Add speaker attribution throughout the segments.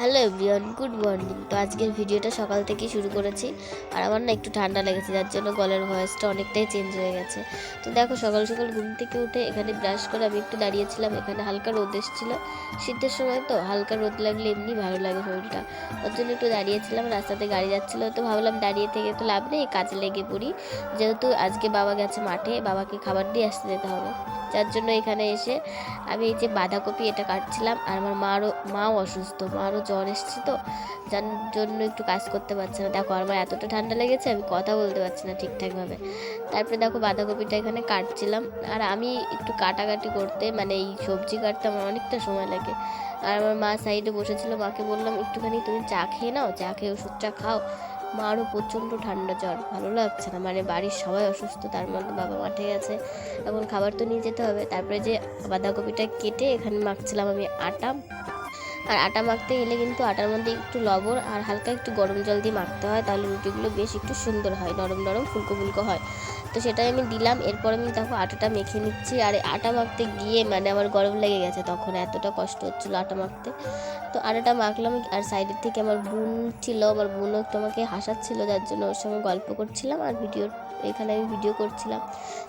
Speaker 1: Hello everyone, good morning. তো আজকের ভিডিওটা সকাল থেকে শুরু করেছি। আর আমার না একটু ঠান্ডা লেগেছে, যার জন্য গলার ভয়েসটা অনেকটাই চেঞ্জ হয়ে গেছে। তো দেখো, সকাল সকাল ঘুম থেকে উঠে এখানে ব্রাশ করে আমি একটু দাঁড়িয়েছিলাম। এখানে হালকা রোদ এসেছিল শীতের সময়, তো হালকা রোদ লাগলে এমনি ভালো লাগে শরীরটা। ওর জন্য একটু দাঁড়িয়েছিলাম, রাস্তাতে গাড়ি যাচ্ছিল, তো ভাবলাম দাঁড়িয়ে থেকে তো লাভ নেই, কাজে লেগে পড়ি। যেহেতু আজকে বাবা গেছে মাঠে, বাবাকে খাবার দিয়ে আসতে যেতে হবে। যার জন্য এখানে এসে আমি এই যে বাঁধাকপি এটা কাটছিলাম, আর আমার মারও, মাও অসুস্থ, মারও জ্বর এসেছে তো, যার জন্য একটু কাজ করতে পারছে না। দেখো, আমার এতটা ঠান্ডা লেগেছে, আমি কথা বলতে পারছি না ঠিকঠাকভাবে। তারপরে দেখো, বাঁধাকপিটা এখানে কাটছিলাম। আর আমি একটু কাটাকাটি করতে মানে এই সবজি কাটতে আমার অনেকটা সময় লাগে। আর আমার মা সাইডে বসেছিল, মাকে বললাম, একটুখানি তুমি চা খেয়ে নাও, চা খেয়ে ওষুধটা খাও। মারও প্রচণ্ড ঠান্ডা জ্বর, ভালো লাগছে না। মানে বাড়ির সবাই অসুস্থ, তার মধ্যে বাবা মাঠে গেছে। এখন খাবার তো নিয়ে যেতে হবে। তারপরে যে বাঁধাকপিটা কেটে এখানে মাখছিলাম আমি আটা আর আটা মাখতে গেলে কিন্তু আটার মধ্যে একটু লবণ আর হালকা একটু গরম জল দিয়ে মাখতে হয়, তাহলে রুটিগুলো বেশ একটু সুন্দর হয়, নরম নরম ফুলকো ফুলকো হয়। তো সেটাই আমি দিলাম। এরপর আমি দেখো আটাটা মেখে নিচ্ছি। আর আটা মাখতে গিয়ে মানে আমার গরম লেগে গেছে তখন, এতটা কষ্ট হচ্ছিল আটা মাখতে। তো আটাটা মাখলাম আর সাইডের থেকে আমার বোন ছিল, আমার বোনও একটু আমাকে হাসাচ্ছিল, যার জন্য ওর সঙ্গে গল্প করছিলাম আর ভিডিও এখানে আমি ভিডিও করছিলাম।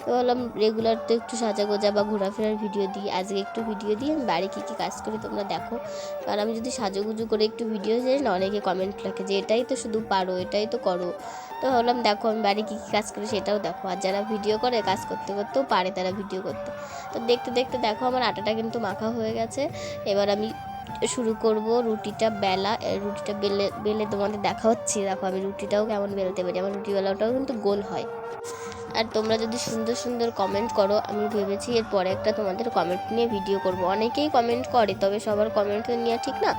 Speaker 1: তো ভাবলাম রেগুলার তো একটু সাজা গোজা বা ঘোরাফেরার ভিডিও দিই। আজকে একটু ভিডিও দিই, আমি বাড়ি কী কী কাজ করি তোমরা দেখো। কারণ আমি যদি সাজুগুজু করে একটু ভিডিও যাই না অনেকে কমেন্ট লেখে যে, এটাই তো শুধু পারো, এটাই তো করো। তো ভাবলাম দেখো আমি বাড়ি কী কী কাজ করি সেটাও দেখো। আর যারা ভিডিও করে কাজ করতে করতেও পারে তারা ভিডিও করতে। তো দেখতে দেখতে দেখো আমার আটাটা কিন্তু মাখা হয়ে গেছে। এবার আমি শুরু করব রুটিটা বেলা রুটিটা বেলে বেলে তোমাদের দেখা হচ্ছে দেখো আমি রুটিটাও কেমন বেলতে পারি, আমার রুটি বেলাটাও কিন্তু গোল হয়। আর তোমরা যদি সুন্দর সুন্দর কমেন্ট করো, আমি ভেবেছি এরপরে একটা তোমাদের কমেন্ট নিয়ে ভিডিও করব। অনেকেই কমেন্ট করে, তবে সবার কমেন্ট নেওয়া ঠিক না।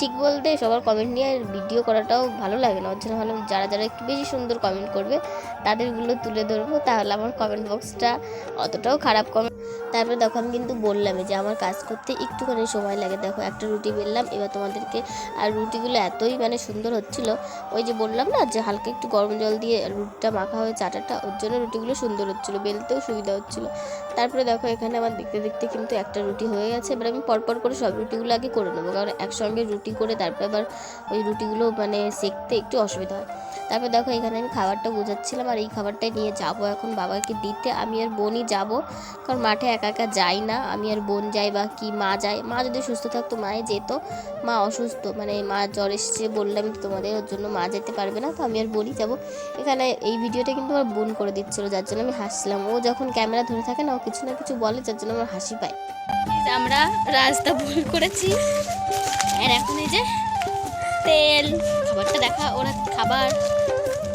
Speaker 1: ঠিক বলতে সবার কমেন্ট নিয়ে ভিডিও করাটাও ভালো লাগে না। ওর জন্য ভালো যারা যারা একটু বেশি সুন্দর কমেন্ট করবে, তাদেরগুলো তুলে ধরবো, তাহলে আমার কমেন্ট বক্সটা অতটাও খারাপ কমেন্ট তারপরে দেখো, আমি কিন্তু বললামই যে আমার কাজ করতে একটুখানি সময় লাগে। দেখো, একটা রুটি বেললাম, এবার তোমাদেরকে আর রুটিগুলো এতই মানে সুন্দর হচ্ছিল। ওই যে বললাম না যে হালকা একটু গরম জল দিয়ে রুটিটা মাখা হয়েছে চাটাটা ওর জন্য রুটিগুলো সুন্দর হচ্ছিল, বেলতেও সুবিধা হচ্ছিল। তারপরে দেখো এখানে আমার দেখতে দেখতে কিন্তু একটা রুটি হয়ে গেছে। এবার আমি পরপর করে সব রুটিগুলো আগে করে নেব, কারণ একসঙ্গে রুটি করে তারপরে আবার ওই রুটিগুলো মানে সেকতে একটু অসুবিধা হয়। তারপর দেখো, এখানে আমি খাবারটা বোঝাচ্ছিলাম আর এই খাবারটাই নিয়ে যাব এখন বাবাকে দিতে। আমি আর বোনই যাব, কারণ মাঠে একা একা যাই না। আমি আর বোন যাই বা কি, মা যায়। মা যদি সুস্থ থাকতো, মায়ে যেত। মা অসুস্থ মানে মা জ্বর এসছে বললাম তোমাদের ওর জন্য মা যেতে পারবে না। তো আমি আর বোনই যাব। এখানে এই ভিডিওটা কিন্তু আমার বোন করে দিচ্ছিল, যার জন্য আমি হাসছিলাম। ও যখন ক্যামেরা ধরে থাকে না, ও কিছু না কিছু বলে, যার জন্য আমার হাসি পায়।
Speaker 2: আমরা রাস্তা ভুল করেছি। আর এখন এই যে তেল, খাবারটা দেখা, ওরা খাবার,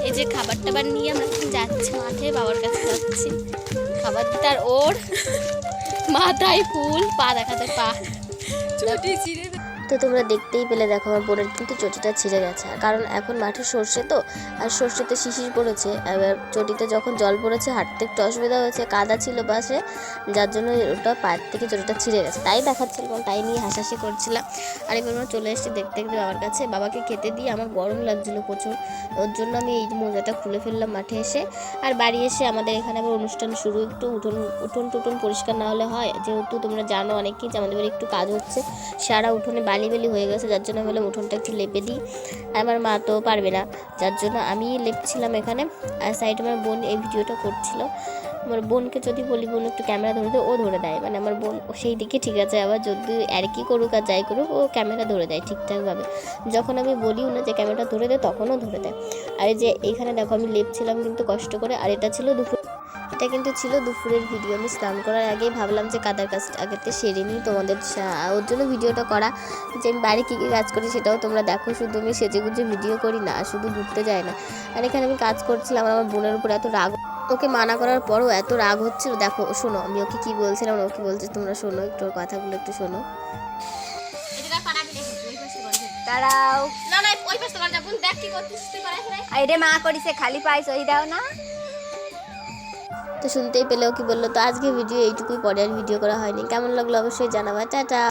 Speaker 2: এই যে খাবার টাবার নিয়ে আমরা যাচ্ছি মাঠে বাবার কাছে যাচ্ছি। খাবার ওর মাথায় ফুল, পা দেখাতে পা।
Speaker 1: তো তোমরা দেখতেই পেলে, দেখো আমার বোনের কিন্তু চটিটা ছিঁড়ে গেছে। কারণ এখন মাঠে সর্ষে তো, আর সর্ষেতে শিশির পড়েছে। এবার চটিতে যখন জল পড়েছে, হাঁটতে একটু অসুবিধা হয়েছে, কাদা ছিল বাসে, যার জন্য ওটা পায়ের থেকে চটিটা ছিঁড়ে গেছে। তাই দেখাচ্ছিলাম তাই নিয়ে হাসাহাসি করছিলাম। আর এবার আমরা চলে এসেছি দেখতে দেখতে বাবার কাছে। বাবাকে খেতে দিয়ে আমার গরম লাগছিল প্রচুর। ওর জন্য আমি এই মোজাটা খুলে ফেললাম মাঠে এসে। আর বাড়ি এসে আমাদের এখানে আবার অনুষ্ঠান শুরু। একটু উঠোন উঠোন টুটন পরিষ্কার না হলে হয়। যেহেতু তোমরা জানো অনেক কিছু, আমাদের বাড়ি একটু কাজ হচ্ছে। সারা উঠোনে বালি বালি হয়ে গেছে, যার জন্য বলে উঠোনটা একটু লেপে দিই। আর আমার মা তো পারবে না, যার জন্য আমি লেপছিলাম এখানে। আর সাইডে আমার বোন এই ভিডিওটা করছিল। আমার বোনকে যদি বলি, বোন একটু ক্যামেরা ধরে দেয়, ও ধরে দেয়। মানে আমার বোন সেই দিকে ঠিক আছে, আবার যদি আর কি করুক আর যাই করুক, ও ক্যামেরা ধরে দেয় ঠিকঠাকভাবে। যখন আমি বলিও না যে ক্যামেরাটা ধরে দেয়, তখনও ধরে দেয়। আর যে এখানে দেখো, আমি লেপছিলাম কিন্তু কষ্ট করে, আর এটা ছিল দুপুর এটা কিন্তু ছিল দুপুরের ভিডিও আমি স্নান করার আগেই ভাবলাম যে কাদার কাজটা আগেতে সেরে নিই। তোমাদের ওর জন্য ভিডিওটা করা যে আমি বাড়ি কী কী কাজ করি সেটাও তোমরা দেখো। শুধু আমি সেজে গুজে ভিডিও করি না শুধু ঘুরতে যাই না। আর এখানে আমি কাজ করছিলাম আমার বোনের উপর এত রাগ ওকে মানা করার পরও এত রাগ হচ্ছিল দেখো শোনো আমি ওকে কী বলছিলাম ওকে বলছে তোমরা শোনো একটু ওর কথাগুলো একটু শোনো।
Speaker 3: দাঁড়াও।
Speaker 2: না না ওই পাশে দেখ কি করছিস। তুই
Speaker 3: মা করিছে খালি পাই ওই দাও না।
Speaker 1: তো শুনতেই পেলেও কি বলল? তো আজকে ভিডিও এইটুকুই, পরে আর ভিডিও করা হয়নি। কেমন লাগল অবশ্যই জানাবা। টাটা।